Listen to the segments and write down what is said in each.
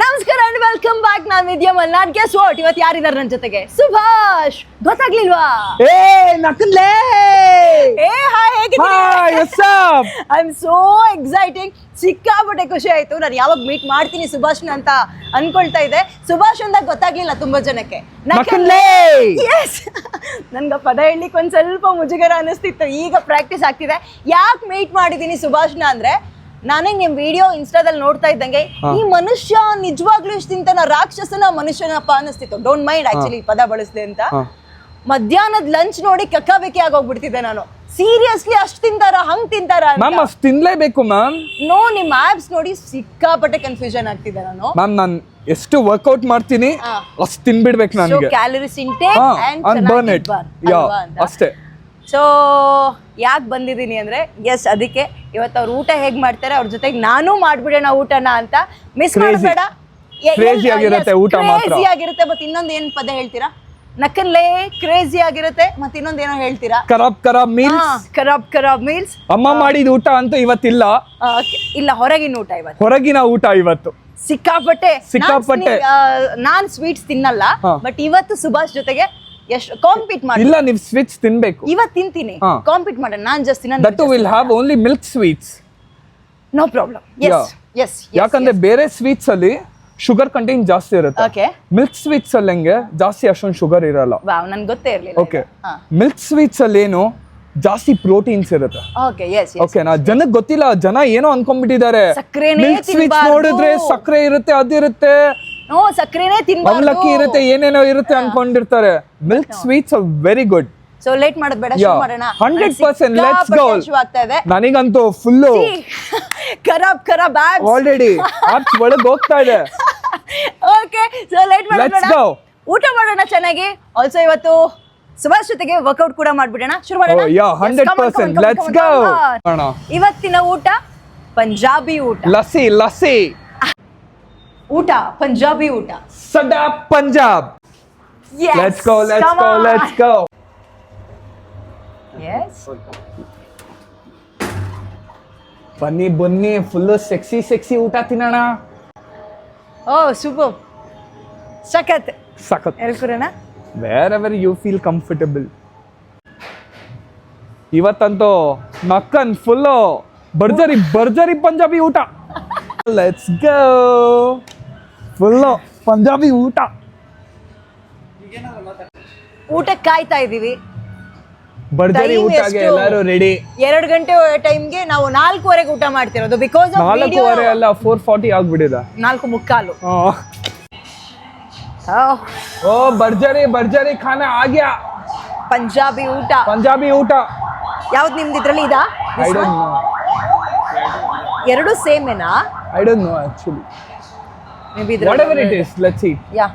ನಮಸ್ಕಾರ and welcome back ನಾನ್ Vidya Malnad. Guess what ಇವತ್ತು ಯಾರಿದ್ದಾರೆ ನನ್ನ ಜೊತೆಗೆ? ಸುಭಾಷ್. ಗೊತ್ತಾಗ್ಲಿಲ್ವಾ? ಏ ನಕಲ್ಲೇ ಏ hi what's up I am so exciting ಸಿಕ್ಕಾಪಟ್ಟೆ ಖುಷಿ ಆಯ್ತು. ನಾನು ಯಾವಾಗ ಮೀಟ್ ಮಾಡ್ತೀನಿ ಸುಭಾಷ್ನ ಅಂತ ಅನ್ಕೊಳ್ತಾ ಇದೆ. ಸುಭಾಷ್ ಅಂದಾಗ ಗೊತ್ತಾಗ್ಲಿಲ್ಲ ತುಂಬಾ ಜನಕ್ಕೆ. ಎಸ್ ನನ್ಗೆ ಪದ ಹೇಳಲಿಕ್ಕೆ ಒಂದ್ ಸ್ವಲ್ಪ ಮುಜುಗರ ಅನಿಸ್ತಿತ್ತು. ಈಗ ಪ್ರಾಕ್ಟೀಸ್ ಆಗ್ತಿದೆ. ಯಾಕೆ ಮೀಟ್ ಮಾಡಿದ್ದೀನಿ ಸುಭಾಷ್ನ ಅಂದ್ರೆ ನಾನೇ ನಿಮ್ ವಿಡಿಯೋ ಇನ್ಸ್ಟಾದಲ್ಲಿ ನೋಡ್ತಾ ಇದ್ದಂಗೆ ಈ ಮನುಷ್ಯ ನಿಜವಾಗ್ಲೂ ಇಷ್ಟು ತಿಂತಾನ ರಾಕ್ಷಸನ ಮನುಷ್ಯನಪ್ಪ ಅನಿಸ್ತಿತ್ತು ಡೋಂಟ್ ಮೈಂಡ್ ಆಕ್ಚುಲಿ ಪದ ಬಳಸಿದೆ ಅಂತ. ಮಧ್ಯಾಹ್ನದ ಲಂಚ್ ನೋಡಿ ಕಕ್ಕಾಬೇಕಿ ಆಗೋಗ್ಬಿಡ್ತಿದ್ದೆ ನಾನು. ಸೀರಿಯಸ್ಲಿ ಅಷ್ಟು ತಿಂತಾರ ಹಂಗ್ ತಿಂತಾರ ಮ್ಯಾಮ್ ಅಷ್ಟು ತಿನ್ಲೇಬೇಕು ಮ್ಯಾಮ್ ನೋ ನಿಮ್ ಆಪ್ಸ್ ನೋಡಿ ಸಿಕ್ಕಾಪಟ್ಟೆ ಕನ್ಫ್ಯೂಷನ್ ಆಗ್ತಿದೆ ನಾನು. ಮ್ಯಾಮ್ ನಾನು ಎಷ್ಟು ವರ್ಕೌಟ್ ಮಾಡ್ತೀನಿ. ಅಷ್ಟು ತಿನ್ಬಿಡ್ಬೇಕು ಸೊ ನನಗೆ. Calories intake and burn it yeah ಅಷ್ಟೇ. ಸೊ ಯಾಕೆ ಬಂದಿದ್ದೀನಿ ಅಂದ್ರೆ ಎಸ್ ಅದಕ್ಕೆ ಇವತ್ತು ಅವ್ರು ಊಟ ಹೇಗ್ ಮಾಡ್ತಾರೆ? ಅವ್ರ ಜೊತೆಗೆ ನಾನು ಮಾಡ್ಬಿಡೋಣ ಊಟನ ಅಂತ ಮಿಸ್. ಮಾಡಬೇಡ. Crazy ಆಗಿರುತ್ತೆ ಊಟ ಮಾತ್ರ. ಕ್ರೇಜಿ ಆಗಿರುತ್ತೆ ಮತ್ತೆ ಇನ್ನೊಂದು ಏನ್ ಪದ ಹೇಳ್ತೀರಾ? ನಕ್ಕಲ್ಲೇ ಕ್ರೇಜಿ ಆಗಿರುತ್ತೆ ಮತ್ತೆ ಇನ್ನೊಂದ್ ಏನೋ ಹೇಳ್ತೀರಾ? ಕರಾಬ್ ಕರಾಬ್ ಮೀಲ್ಸ್ ಕರಾಬ್ ಕರಾಬ್ ಮೀಲ್ಸ್ ಅಮ್ಮ ಮಾಡಿದ ಊಟ ಅಂತೂ ಇವತ್ತಿಲ್ಲ. ಇಲ್ಲ ಹೊರಗಿನ ಊಟ ಇವತ್ತು. ಹೊರಗಿನ ಊಟ ಇವತ್ತು. ಸಿಕ್ಕಾಪಟ್ಟೆ ಸಿಕ್ಕಾಪಟ್ಟೆ. ನಾನ್ ಸ್ವೀ- ನಾನ್ ಸ್ವೀಟ್ಸ್ ತಿನ್ನಲ್ಲ ಹಾ. ಬಟ್ ಇವತ್ತು ಸುಭಾಷ್ ಜೊತೆಗೆ ಎಷ್ಟು ಕಾಂಪೀಟ್ ಮಾಡಿ ಇಲ್ಲ ನೀವು ಸ್ವೀಟ್ಸ್ ತಿನ್ಬೇಕು. ಇವತ್ ತಿಂತೀನಿ. ಹಾ. ಕಾಂಪೀಟ್ ಮಾಡೋಣ. ನಾನ್ just that will have only milk sweets no problem yes yes ಯಾಕಂದ್ರೆ ಬೇರೆ ಸ್ವೀಟ್ಸ್ ಅಲ್ಲಿ ಶುಗರ್ ಕಂಟೆಂಟ್ ಜಾಸ್ತಿ ಇರುತ್ತೆ. ಓಕೆ ಮಿಲ್ಕ್ ಸ್ವೀಟ್ಸ್ ಅಲ್ಲಿ ಹೆಂಗೆ ಜಾಸ್ತಿ ಅಷ್ಟೊಂದು ಶುಗರ್ ಇರಲ್ಲ. ವಾವ್ ನನ್ಗೆ ಗೊತ್ತೇ ಇರ್ಲಿಲ್ಲ ಓಕೆ ಮಿಲ್ಕ್ ಸ್ವೀಟ್ಸ್ ಅಲ್ಲಿ ಏನು ಜಾಸ್ತಿ ಪ್ರೋಟೀನ್ಸ್ ಇರುತ್ತೆ. ಓಕೆ ಎಸ್ ಓಕೆ ನಾ ಜನಕ್ಕೆ ಗೊತ್ತಿಲ್ಲ ಜನ ಏನೋ ಅನ್ಕೊಂಡ್ಬಿಟ್ಟಿದ್ದಾರೆ. ಸಕ್ರೆನೇ ಮಿಲ್ಕ್ ಸ್ವೀಟ್ಸ್ ತಿನ್ಬಾರ್ದು. ನೋಡಿದ್ರೆ ಸಕ್ಕರೆ ಇರುತ್ತೆ ಅದಿರುತ್ತೆ. ನೋ ಸಕ್ಕರೆನೇ ತಿನ್ಬಾರ್ದು. ಅವಲಕ್ಕಿ ಇರುತ್ತೆ ಏನೇನೋ ಇರುತ್ತೆ ಅನ್ಕೊಂಡಿರ್ತಾರೆ. Milk sweets are very good so late ಮಾಡೋದ್ ಬೇಡ ಶುರು. ಮಾಡೋಣ. 100% let's go. ಶುರು ಆಗ್ತಾ ಇದೆ. ನನಗಂತೂ ಫುಲ್ಲು ಖರಾಬ್ ಖರಾಬ್ ಆಪ್ಸ್ ಆಲ್ರೆಡಿ ಆಪ್ಸ್ ಒಳಗೆ ಹೋಗ್ತಾ ಇದೆ. ಓಕೆ ಸೊ ಲೇಟ್ ಮಾಡೋದ್ ಬೇಡ. ಊಟ ಮಾಡೋಣ ಚೆನ್ನಾಗಿ. ಆಲ್ಸೋ ಇವತ್ತು ಸುಭಾಷ್ ಜೊತೆಗೆ ವರ್ಕೌಟ್ ಕೂಡ ಮಾಡ್ಬಿಡೋಣ. ಶುರು ಮಾಡೋಣ? Yeah hundred Yes, come on, 100%. come on, come on, Let's come on, go. come on. ಅಣ್ಣ. ಇವತ್ತಿನ ಊಟ? ಪಂಜಾಬಿ ಊಟ. ಲಸ್ಸಿ ಲಸ್ಸಿ. ಊಟ ಪಂಜಾಬಿ ಊಟ. ಸಡಾ Punjab. Yes, let's go let's come go on. Yes. ಬನ್ನಿ ಬನ್ನಿ ಫುಲ್ಲು ಸೆಕ್ಸಿ ಸೆಕ್ಸಿ ಊಟ ತಿನ್ನೋಣ. ಓ ಸೂಪರ್ ಸಖತ್. ಸಖತ್. ಹೇಳ್ಕೊರೋಣ wherever you feel comfortable ಇವತ್ತಂತೂ ಮಕ್ಕನ್ ಫುಲ್ಲು ಭರ್ಜರಿ ಭರ್ಜರಿ ಪಂಜಾಬಿ ಊಟ. ಲೆಟ್ಸ್ ಗೋ ಫುಲ್ಲು ಪಂಜಾಬಿ ಊಟ. ಊಟಕ್ಕೆ ಕಾಯ್ತಾ ಇದೀವಿ ಭರ್ಜರಿ ಊಟಗೆ? ಎಲ್ಲರೂ ರೆಡಿ ಎರಡು ಗಂಟೆ ಟೈಮ್ಗೆ ನಾವು ನಾಲ್ಕೂವರೆಗೆ ಊಟ ಮಾಡ್ತಿರೋದು. ಬಿಕಾಸ್ ನಾಲ್ಕೂವರೆ ಅಲ್ಲ ಫೋರ್ ಫಾರ್ಟಿ ಆಗ್ಬಿಟ್ಟಿದೆ. ನಾಲ್ಕು ಮುಕ್ಕಾಲು. ಓ ಭರ್ಜರಿ ಭರ್ಜರಿ ಖಾನ ಆಗ್ಯಾ. ಪಂಜಾಬಿ ಊಟ. ಪಂಜಾಬಿ ಊಟ. ಯಾವ್ದು ನಿಮ್ದು ಇದ್ರಲ್ಲಿ ಇದಾ? ಎರಡು ಸೇಮೇನಾ? I don't know actually may whatever it is let's see yeah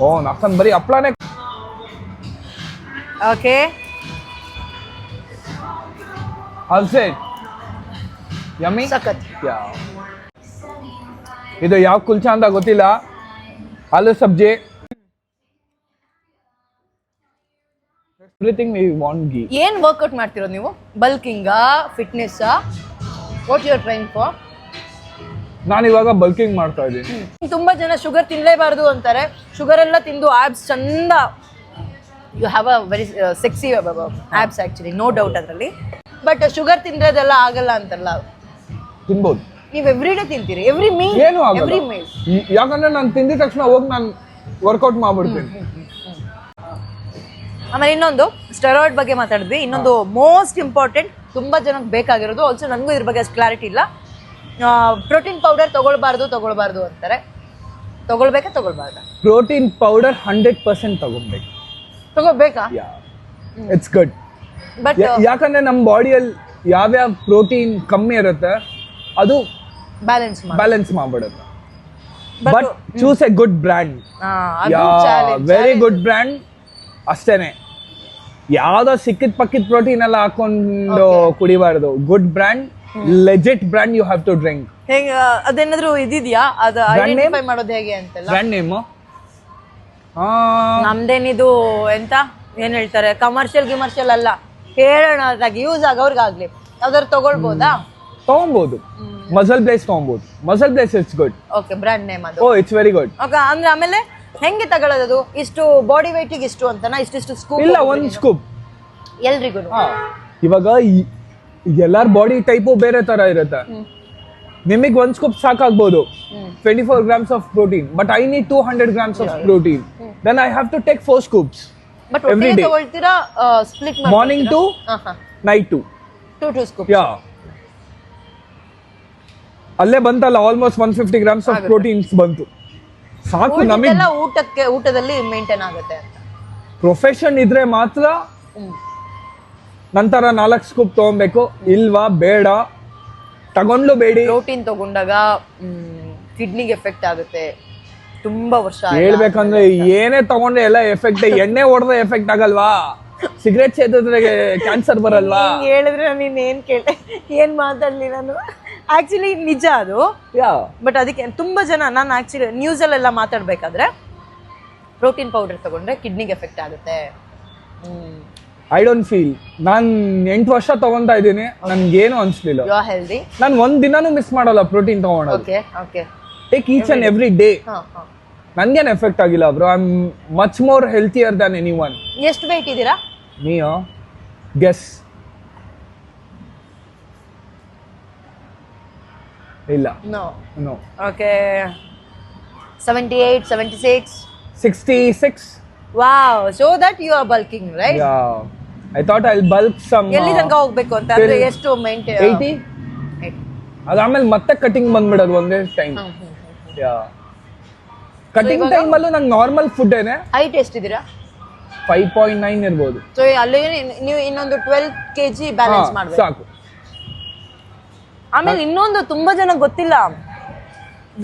ಓ ನಕ್ಕನ್ ಬರೀ ಹಪ್ಳನೇ ಓಕೆ ಅಲ್ಸೆ ಯಮ್ಮಿ ಯಾ ಇದು ಯಾವ ಕುಲ್ಚಾ ಅಂತ ಗೊತ್ತಿಲ್ಲ. Aloo sabzi. Everything we want ಗಿ ಏನ್ ವರ್ಕೌಟ್ ಮಾಡ್ತಿರೋದು ನೀವು? ಬಲ್ಕಿಂಗಾ fitness what your train for ನಾನು ಇವಾಗ ಬಲ್ಕಿಂಗ್ ಮಾಡ್ತಾ ಇದ್ದೀನಿ. ತುಂಬಾ ಜನ ಶುಗರ್ ತಿನ್ಲೇಬಾರ್ದು ಅಂತಾರೆ. ಶುಗರ್ ಎಲ್ಲ ತಿಂದು ಆಬ್ಸ್ ಚಂದ you have a very sexy abs actually no doubt ಅದರಲ್ಲಿ. ಬಟ್ ಶುಗರ್ ತಿಂದ್ರೆ ಅದೆಲ್ಲ ಆಗಲ್ಲ ಅಂತಲ್ಲ. ತಿನ್ಬೋದು. ನೀವು ಎವ್ರಿ ಡೇ ತಿಂತೀರಿ. ಎವ್ರಿ ಮೀಲ್ ಏನು ಎವ್ರಿ ಆಗಲ್ಲ ಮೀಲ್ ಈ- ಯಾಕಂದ್ರೆ ನಾನು ತಿಂದಿದ ತಕ್ಷಣ ಹೋಗಿ ನಾನು ವರ್ಕೌಟ್ ಮಾಡ್ಬಿಡ್ತೀನಿ. ಆಮೇಲೆ ಇನ್ನೊಂದು ಸ್ಟೆರಾಯ್ಡ್ ಬಗ್ಗೆ ಮಾತಾಡಿದ್ವಿ. ಇನ್ನೊಂದು ಮೋಸ್ಟ್ ಇಂಪಾರ್ಟೆಂಟ್ ತುಂಬಾ ಜನಕ್ಕೆ ಬೇಕಾಗಿರೋದು. ಆಲ್ಸೋ ನನಗೂ ಇದ್ರ ಬಗ್ಗೆ ಅಷ್ಟು ಕ್ಲಾರಿಟಿ ಇಲ್ಲ. ಪ್ರೋಟೀನ್ ಪೌಡರ್ ತಗೊಳ್ಬಾರ್ದು ತಗೊಳ್ಬಾರ್ದು ಅಂತಾರೆ. ತಗೊಳ್ಬೇಕಾ ತಗೊಳ್ಬಾರ್ದ? ಪ್ರೋಟೀನ್ ಪೌಡರ್ ಹಂಡ್ರೆಡ್ ಪರ್ಸೆಂಟ್ ತಗೊಬೇಕು ತಗೋಬೇಕಾ ಇಟ್ಸ್ ಗುಡ್ ಬಟ್ ಯಾಕಂದ್ರೆ ನಮ್ಮ ಬಾಡಿಯಲ್ಲಿ ಯಾವ್ಯಾವ ಪ್ರೋಟೀನ್ ಕಮ್ಮಿ ಇರುತ್ತೆ ಅದು balance balance ಮಾಡ್ಬಿಡುತ್ತೆ. But choose a good brand very good brand ಅಷ್ಟೇನೆ. ಯಾವ್ದೋ ಸಿಕ್ಕಿದ ಪಕ್ಕಿದ ಪ್ರೋಟೀನ್ ಎಲ್ಲ ಹಾಕೊಂಡು ಕುಡಿಬಾರ್ದು. Good brand legit brand you have to drink ಹೇಗೆ ಅದೇನಾದ್ರೂ ಇದಿದ್ಯಾ? ಅದು? ಐಡೆಂಟಿಫೈ ಮಾಡೋದು ಹೇಗೆ ಅಂತೆಲ್ಲ? ಬ್ರ್ಯಾಂಡ್ ನೇಮು ನಮ್ದೇನಿದು ಎಂತ? ಏನ್ ಹೇಳ್ತಾರೆ? ಕಮರ್ಷಿಯಲ್ ಗಿಮರ್ಷಿಯಲ್ ಅಲ್ಲ. ಹೇಳೋಣ ಅದಾಗಿ ಯೂಸ್ ಆಗೋರ್ಗಾಗ್ಲಿ. ಯಾವ್ದಾದ್ರು ತಗೊಳ್ಬೋದಾ? ತಗೊಬೋದು ಮಸಲ್ ಬ್ಲೇಸ್ ತೊಗೊಬೋದು MuscleBlaze it's good okay brand name ಅದು. ಓ ಇಟ್ಸ್ ವೆರಿ ಗುಡ್ ಓಕೆ ಅಂದ್ರೆ ಆಮೇಲೆ ಹೆಂಗೆ ತಗೊಳ್ಳೋದು ಇಷ್ಟು ಬಾಡಿ ಗೆ ಇಷ್ಟು ಅಂತನಾ? ಇಷ್ಟಿಷ್ಟು ಸ್ಕೂಪ್ ಇಲ್ಲ ಒಂದು ಸ್ಕೂಪ್ ಎಲ್ರಿಗೂ ಇವಾಗ ಎಲ್ಲಾರ್ ಬಾಡಿ ಟೈಪು ಬೇರೆ ತರ ಇರುತ್ತೆ. ನಿಮಗೆ ಒಂದ್ scoop ಸಾಕಾಗ್ಬೋದು. Twenty four grams of protein but I need two hundred grams of protein then I have to take four scoops every day morning two night two two two scoop yeah ಅಲ್ಲೇ ಬಂತಲ್ಲ almost one fifty grams of proteins ಬಂತು. ಸಾಕು ನಮಗೆ. ಊಟಕ್ಕೆ ಊಟದಲ್ಲಿ maintain ಆಗುತ್ತೆ profession ಇದ್ರೆ ಮಾತ್ರ. ನಂತರ ನಾಲ್ಕು ಸ್ಕೂಪ್ ತಗೊಬೇಕು. ಇಲ್ವಾ? ಬೇಡ. ತಗೊಂಡ್ಲು ಬೇಡಿ. ಪ್ರೋಟೀನ್ ತಗೊಂಡಾಗ ಕಿಡ್ನಿಗೆ ಎಫೆಕ್ಟ್ ಆಗುತ್ತೆ. ತುಂಬಾ ವರ್ಷ ಆಯ್ತು. ಹೇಳ್ಬೇಕಂದ್ರೆ ಏನೇ ತಗೊಂಡ್ರೆ ಎಲ್ಲ ಎಫೆಕ್ಟ್ ಎಣ್ಣೆ ಹೊಡೆದ್ರೆ ಎಫೆಕ್ಟ್ ಆಗಲ್ವಾ? ಸಿಗರೇಟ್ ಸೇದಿದ್ರೆ ಕ್ಯಾನ್ಸರ್ ಬರಲ್ವಾ? ಹಿಂಗ್ ಹೇಳಿದ್ರೆ ನೀನ್ ಏನ್ ಕೇಳಿ ಏನ್ ಮಾತಾಡ್ಲಿ ನಾನು? ಆಕ್ಚುಲಿ ನಿಜ ಅದು. ಯಾ? ಬಟ್ ಅದಕ್ಕೆ ತುಂಬಾ ಜನ ನಾನು ಆಕ್ಚುಲಿ ನ್ಯೂಸಲ್ಲೆಲ್ಲ ಮಾತಾಡ್ಬೇಕಾದ್ರೆ ಪ್ರೋಟೀನ್ ಪೌಡರ್ ತಗೊಂಡ್ರೆ ಕಿಡ್ನಿಗೆ ಎಫೆಕ್ಟ್ ಆಗುತ್ತೆ. ಹ್ಮ್. ಐ ಡೋಂಟ್ ಫೀಲ್ ನಾನ್ ಎಂಟು ವರ್ಷ ತಗೊಂತಾ ಇದ್ದೀನಿ. ನನ್ಗೇನು ಅನ್ಸ್ಲಿಲ್ಲ. ಯು ಆರ್ ಹೆಲ್ದಿ ನಾನು ಒಂದ್ ದಿನಾನು ಮಿಸ್ ಮಾಡಲ್ಲ ಪ್ರೋಟೀನ್ ತಗೊಳೋದು okay okay take each and every day ಹಾ ಹಾ. ನನ್ಗೇನು ಎಫೆಕ್ಟ್ ಆಗಿಲ್ಲ bro. I am much more healthier than any one ಎಷ್ಟು ವೆಯ್ಟ್ ಇದ್ದೀರಾ ನೀಯೋ? ಗೆಸ್ ಇಲ್ಲ. No no okay seventy eight seventy six sixty six wow so that you are bulking right I thought I bulk some ಎಲ್ಲಿ ತನಕ ಹೋಗ್ಬೇಕು ಅಂತ? ಅಂದ್ರೆ ಎಷ್ಟು ಮೈಂಟೈನ್ ಏಯ್ಟಿ ಅದಾದ್ಮೇಲೆ ಮತ್ತೆ ಕಟಿಂಗ್ ಬಂದ್ಬಿಡೋದು ಒಂದೇ ಟೈಮ್ ಯಾ ಕಟಿಂಗ್ ಅಲ್ಲೂ ನಂಗೆ ನಾರ್ಮಲ್ ಫುಡ್ ಏನೇ? ಹೈಟ್ ಎಷ್ಟಿದ್ದೀರಾ? ಫೈವ್ ಪಾಯಿಂಟ್ ನೈನ್ ಇರ್ಬೋದು. ಸೊ ಅಲ್ಲಿ ನೀವು ಇನ್ನೊಂದು ಟ್ವೆಲ್ ಕೆ ಜಿ ಬ್ಯಾಲೆನ್ಸ್ ಮಾಡಬೇಕು. ಮಾಡ್ಬೇಕು ಸಾಕು. ಆಮೇಲೆ ಇನ್ನೊಂದು ತುಂಬಾ ಜನ ಗೊತ್ತಿಲ್ಲ.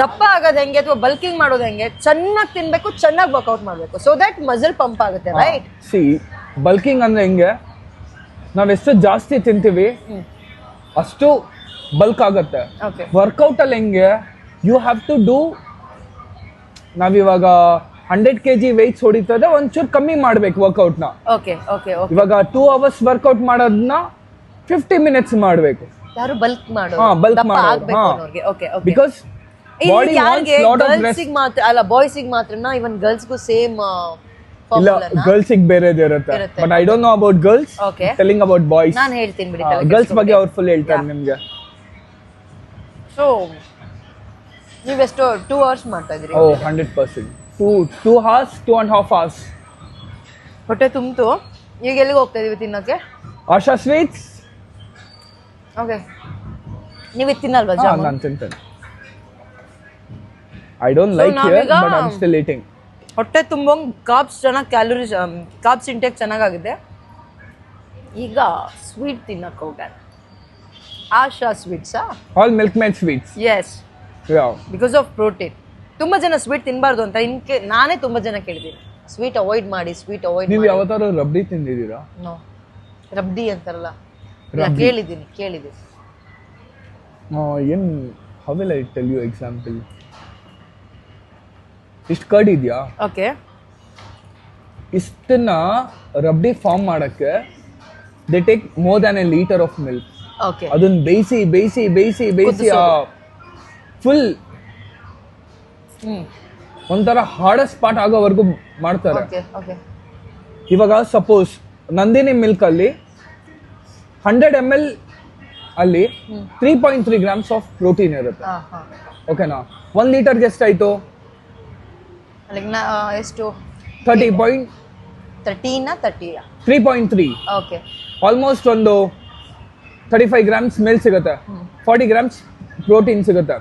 ದಪ್ಪ ಆಗೋದು ಹೆಂಗೆ ಅಥವಾ ಬಲ್ಕಿಂಗ್ ಮಾಡೋದು ಹೆಂಗೆ? ಚೆನ್ನಾಗಿ ತಿನ್ಬೇಕು ಚೆನ್ನಾಗಿ ವರ್ಕೌಟ್ ಮಾಡಬೇಕು. ಸೊ ದಟ್ ಮಸಲ್ ಪಂಪ್ ಆಗುತ್ತೆ ರೈಟ್ ಸಿ ಬಲ್ಕಿಂಗ್ ಅಂದ್ರೆ ಹೆಂಗೆ? ಎಷ್ಟು ಜಾಸ್ತಿ ತಿಂತೀವಿ ಅಷ್ಟು ಬಲ್ಕ್ ಆಗುತ್ತೆ. ವರ್ಕೌಟಲ್ಲಿ ಹೆಂಗೆ? ಯು ಹ್ಯಾವ್ ಟು ಡೂ ನಾವಿವಾಗ ಹಂಡ್ರೆಡ್ ಕೆ ಜಿ ವೆಯ್ಟ್ಸ್ ಹೊಡಿತದೆ ಒಂಚೂರು ಕಮ್ಮಿ ಮಾಡ್ಬೇಕು ವರ್ಕೌಟ್ನ ಓಕೆ ಓಕೆ ಓಕೆ ಇವಾಗ ಟೂ ಅವರ್ಸ್ ವರ್ಕೌಟ್ ಮಾಡೋದನ್ನ ಫಿಫ್ಟಿ ಮಿನಿಟ್ಸ್ ಮಾಡಬೇಕು. ಯಾರು ಬಲ್ಕ್ ಮಾಡೋ ಹಾ, bulk ದಪ್ಪ ಮಾಡೋದು, ಆಗ್ಬೇಕು ಹಾ. ಅನ್ನೋರ್ಗೆ. Okay okay because body lot of rest ಮಾತ್ರ ಅಲ್ಲ ಬಾಯ್ಸಿಗೆ ಮಾತ್ರನ ಇವನ್ ಗರ್ಲ್ಸ್ಗೂ ಸೇಮ್ ಇಲ್ಲ ಗರ್ಲ್ಸ್ ಬೇರೆದೇ ಇರುತ್ತೆ. ಇರುತ್ತೆ. But I don't know about girls. Telling about boys ನಾನು ಹೇಳ್ತೀನಿ ಬಿಡಿ ಗರ್ಲ್ಸ್ ಬಗ್ಗೆ ಅವ್ರು ಫುಲ್ ಹೇಳ್ತಾರೆ ನಿಮಗೆ. ಸೊ ನೀವೆಷ್ಟು ಟೂ ಅವರ್ಸ್ ಮಾಡ್ತಾ ಇದ್ರಿ ಓ hundred percent two two hours two and half hours ಹೊಟ್ಟೆ ತುಂಬಿತು. ಈಗ ಎಲ್ಲಿಗೆ ಹೋಗ್ತಾ ಇದೀವಿ ತಿನ್ನೋಕೆ? ಆಶಾ ಸ್ವೀಟ್ಸ್. ಓಕೆ ನೀವು ತಿನ್ನಲ್ವಾ ಜಾಮೂನ್? ನಾನು ತಿಂತೇನೆ. I don't like here but I still eating ಹೊಟ್ಟೆ ತುಂಬಂಗೆ ಕಾಬ್ಸ್ ಚೆನ್ನಾಗಿ ಕ್ಯಾಲೋರಿ ಕಾಬ್ಸ್ ಇಂಟೇಕ್ ಚೆನ್ನಾಗಾಗಿದೆ. ಈಗ ಸ್ವೀಟ್ ತಿನ್ನಕ್ಕೆ ಹೋಗೋಣ. ಆಶಾ ಸ್ವೀಟ್ಸಾ all milk made sweets yes because of protein ತುಂಬ ಜನ ಸ್ವೀಟ್ ತಿನ್ನಬಾರ್ದು ಅಂತ ಇನ್ಕೆ ನಾನೇ ತುಂಬ ಜನ ಕೇಳಿದ್ದೀನಿ. ಸ್ವೀಟ್ ಅವಾಯ್ಡ್ ಮಾಡಿ ಸ್ವೀಟ್ ಅವಾಯ್ಡ್ ನೀವು ಯಾವತ್ತಾರು ರಬ್ಡಿ ತಿಂದಿದ್ದೀರಾ? ನೋ ರಬ್ಡಿ ಅಂತಾರಲ್ಲ. ಕೇಳಿದ್ದೀನಿ ಕೇಳಿದ್ದೀನಿ. ಏನು how will I tell you example ಇಷ್ಟು ಕರ್ಡ್ ಇದೆಯಾ? ಓಕೆ ಇಷ್ಟನ್ನ ರಬ್ಡಿ ಫಾರ್ಮ್ ಮಾಡಕ್ಕೆ they take more than a litre of milk okay ಅದನ್ನ ಬೇಯಿಸಿ ಬೇಯಿಸಿ ಬೇಯಿಸಿ ಬೇಯಿಸಿ ಫುಲ್ ಒಂಥರ ಹಾರ್ಡೆಸ್ಟ್ ಪಾರ್ಟ್ ಆಗೋವರೆಗೂ ಮಾಡ್ತಾರೆ. ಇವಾಗ ಸಪೋಸ್ ನಂದಿನಿ ಮಿಲ್ಕ್ ಅಲ್ಲಿ ಹಂಡ್ರೆಡ್ ಎಂ ಎಲ್ ಅಲ್ಲಿ three point three grams of protein ಇರುತ್ತೆ. ಓಕೆನಾ ಒಂದ್ ಲೀಟರ್ಗೆ ಎಷ್ಟಾಯ್ತು? ಅಲ್ಲಿಗೆ ನಾ ಎಷ್ಟು ತರ್ಟಿ ಪಾಯಿಂಟ್ ತರ್ಟೀನಾ ತರ್ಟಿಯಾ three point three okay almost ಒಂದು ತರ್ಟಿ ಫೈವ್ ಗ್ರಾಮ್ಸ್ ಮೇಲ್ ಸಿಗುತ್ತೆ ಫಾರ್ಟಿ ಗ್ರಾಮ್ಸ್ ಪ್ರೋಟೀನ್ ಸಿಗುತ್ತೆ.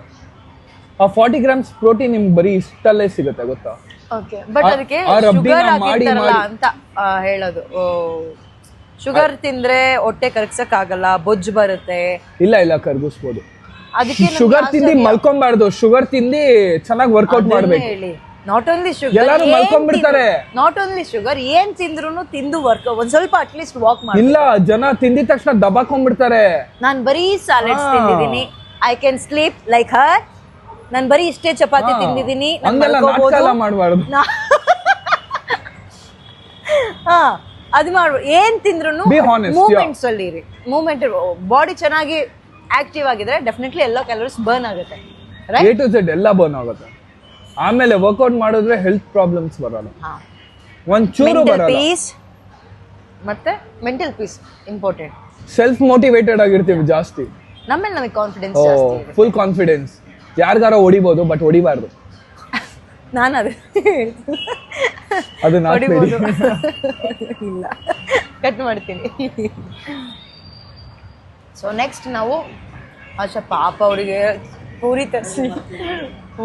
ಆ ಫಾರ್ಟಿ ಗ್ರಾಮ್ಸ್ ಪ್ರೋಟೀನ್ ನಿಮ್ಗೆ ಬರೀ ಇಷ್ಟಲ್ಲೇ ಸಿಗುತ್ತೆ ಗೊತ್ತಾ? ಓಕೆ ಬಟ್ ಅದಕ್ಕೆ ಆ ಶುಗರ್ ಮಾಡಿ ಹಾಕಿರ್ತಾರಲ್ಲ ಮಾಡಿ- ಅಂತ ಆ, ಹೇಳೋದು. ಶುಗರ್ ತಿಂದ್ರೆ ಹೊಟ್ಟೆ ಕರಗ್ಸಕ್ ಆಗಲ್ಲ ಬೊಜ್ಜು ಬರುತ್ತೆ. ಇಲ್ಲ ಇಲ್ಲ ಕರ್ಗಿಸ್ಬೋದು. ಅದಕ್ಕೆ ಶುಗರ್ ತಿಂದು ಮಲ್ಕೊಂಬಾರ್ದು. ಶುಗರ್ ತಿಂದು ಚೆನ್ನಾಗಿ ವರ್ಕೌಟ್ ಮಾಡ್ಬೇಕು. ಹೇಳಿ. ನಾಟ್ ಓನ್ಲಿ ಶುಗರ್ ಎಲ್ಲರೂ ಮಲ್ಕೊಂಡ್ಬಿಡ್ತಾರೆ. ನಾಟ್ ಓನ್ಲಿ ಶುಗರ್ ಏನ್ ತಿಂದ್ರು ತಿಂದು ವರ್ಕ್ ಒಂದ್ ಸ್ವಲ್ಪ ಅಟ್ಲೀಸ್ಟ್ ವಾಕ್ ಮಾಡಿ ಇಲ್ಲ ಜನ ತಿಂದಿದ ತಕ್ಷಣ ದಬಾಕೊಂಡ್ಬಿಡ್ತಾರೆ. ನಾನ್ ಬರೀ ಸಾಲೆಡ್ಸ್ ಹಾ. ತಿಂದಿದ್ದೀನಿ. I can sleep like her ನಾನ್ ಬರೀ ಇಷ್ಟೇ ಚಪಾತಿ ಹಾ. ತಿಂದಿದ್ದೀನಿ. ನಾನ್ ಹಂಗೆಲ್ಲ ನಾಟಕ ಮಲ್ಕೋಬೋದು. ಎಲ್ಲ ಮಾಡಬಾರ್ದು. ನಾ- ಹಾ ಅದು ಮಾಡ್ಬೋದು ಏನ್ ತಿಂದ್ರು Be honest, ಮೂಮೆಂಟ್ಸ್ ಅಲ್ಲಿ ಇರಿ. ಮೂಮೆಂಟ್ ಬಾಡಿ ಚೆನ್ನಾಗಿ ಆಕ್ಟಿವ್ ಆಗಿದ್ರೆ ಡೆಫಿನೆಟ್ಲಿ ಎಲ್ಲೋ ಕ್ಯಾಲೋರೀಸ್ ಬರ್ನ್ ಆಗುತ್ತೆ. ಎ ರೈಟ್ ಟು ಝೆಡ್ ಎಲ್ಲ ಬರ್ನ್ ಆಗುತ್ತೆ. ಆಮೇಲೆ ವರ್ಕೌಟ್ ಮಾಡಿದ್ರೆ ಹೆಲ್ತ್ ಪ್ರಾಬ್ಲಮ್ಸ್ ಬರಲ್ಲ. ಒಂಚೂರು ಒಂದ್ ಚೂರು ಬರಲ್ಲ. ಪೀಸ್ ಮತ್ತೆ mental peace important self motivated ಆಗಿರ್ತೀವಿ ಜಾಸ್ತಿ. ನಮ್ಮಲ್ಲಿ ನಮಗೆ ಕಾನ್ಫಿಡೆನ್ಸ್ ಜಾಸ್ತಿ ಫುಲ್ ಕಾನ್ಫಿಡೆನ್ಸ್ ಯಾರಿಗಾರ ಹೊಡಿಬೋದು ಬಟ್ ಹೊಡಿಬಾರ್ದು. ನಾನು ಅದು ಅದು ಇಲ್ಲ. ಕಟ್ ಮಾಡ್ತೀನಿ. ಸೊ ನೆಕ್ಸ್ಟ್ ನಾವು ಆಶಾ ಪಾಪ ಅವರಿಗೆ ಪೂರಿ ತರಿಸಿ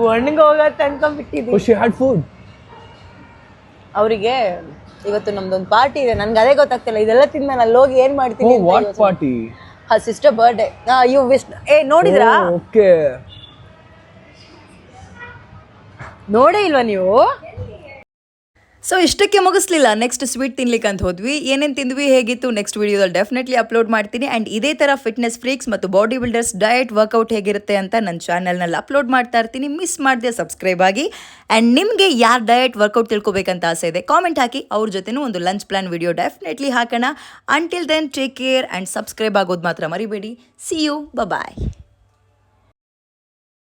ಒಣಗೋಗತ್ತೆ ಅನ್ಕೊಂಡ್ಬಿಟ್ಟಿದ್ವಿ ಶಿ ಹ್ಯಾಡ್ ಫುಡ್ ಅವರಿಗೆ ಇವತ್ತು ನಮ್ದೊಂದು ಪಾರ್ಟಿ ಇದೆ. ನನ್ಗೆ ಅದೇ ಗೊತ್ತಾಗ್ತಿಲ್ಲ. ಇದೆಲ್ಲ ತಿಂದ ನಾನು ಅಲ್ಲಿ ಹೋಗಿ ಏನ್ ಓ ಮಾಡ್ತೀನಿ what party sister birthday you wish ಏ ನೋಡಿದ್ರಾ? ಓಕೆ ನೋಡೇ ಇಲ್ವಾ ನೀವು? ಸೊ ಇಷ್ಟಕ್ಕೆ ಮುಗಿಸ್ಲಿಲ್ಲ. ನೆಕ್ಸ್ಟ್ ಸ್ವೀಟ್ ತಿನ್ಲಿಕ್ಕೆ ಅಂತ ಹೋದ್ವಿ. ಏನೇನು ತಿಂದ್ವಿ ಹೇಗಿತ್ತು ನೆಕ್ಸ್ಟ್ ವಿಡಿಯೋದಲ್ಲಿ ಡೆಫಿನೆಟ್ಲಿ ಅಪ್ಲೋಡ್ ಮಾಡ್ತೀನಿ. ಆ್ಯಂಡ್ ಇದೇ ಥರ ಫಿಟ್ನೆಸ್ ಫ್ರೀಕ್ಸ್ ಮತ್ತು ಬಾಡಿ ಬಿಲ್ಡರ್ಸ್ ಡಯಟ್ ವರ್ಕೌಟ್ ಹೇಗಿರುತ್ತೆ ಅಂತ ನನ್ನ ಚಾನಲ್ನಲ್ಲಿ ಅಪ್ಲೋಡ್ ಮಾಡ್ತಾ ಇರ್ತೀನಿ. ಮಿಸ್ ಮಾಡಿದೆ ಸಬ್ಸ್ಕ್ರೈಬ್ ಆಗಿ. ಆ್ಯಂಡ್ ನಿಮಗೆ ಯಾರು ಡಯಟ್ ವರ್ಕೌಟ್ ತಿಳ್ಕೊಬೇಕಂತ ಆಸೆ ಇದೆ ಕಾಮೆಂಟ್ ಹಾಕಿ. ಅವ್ರ ಜೊತೆನೂ ಒಂದು ಲಂಚ್ ಪ್ಲಾನ್ ವಿಡಿಯೋ ಡೆಫಿನೆಟ್ಲಿ ಹಾಕೋಣ. Until then take care and subscribe ಆಗೋದು ಮಾತ್ರ ಮರಿಬೇಡಿ. C you bye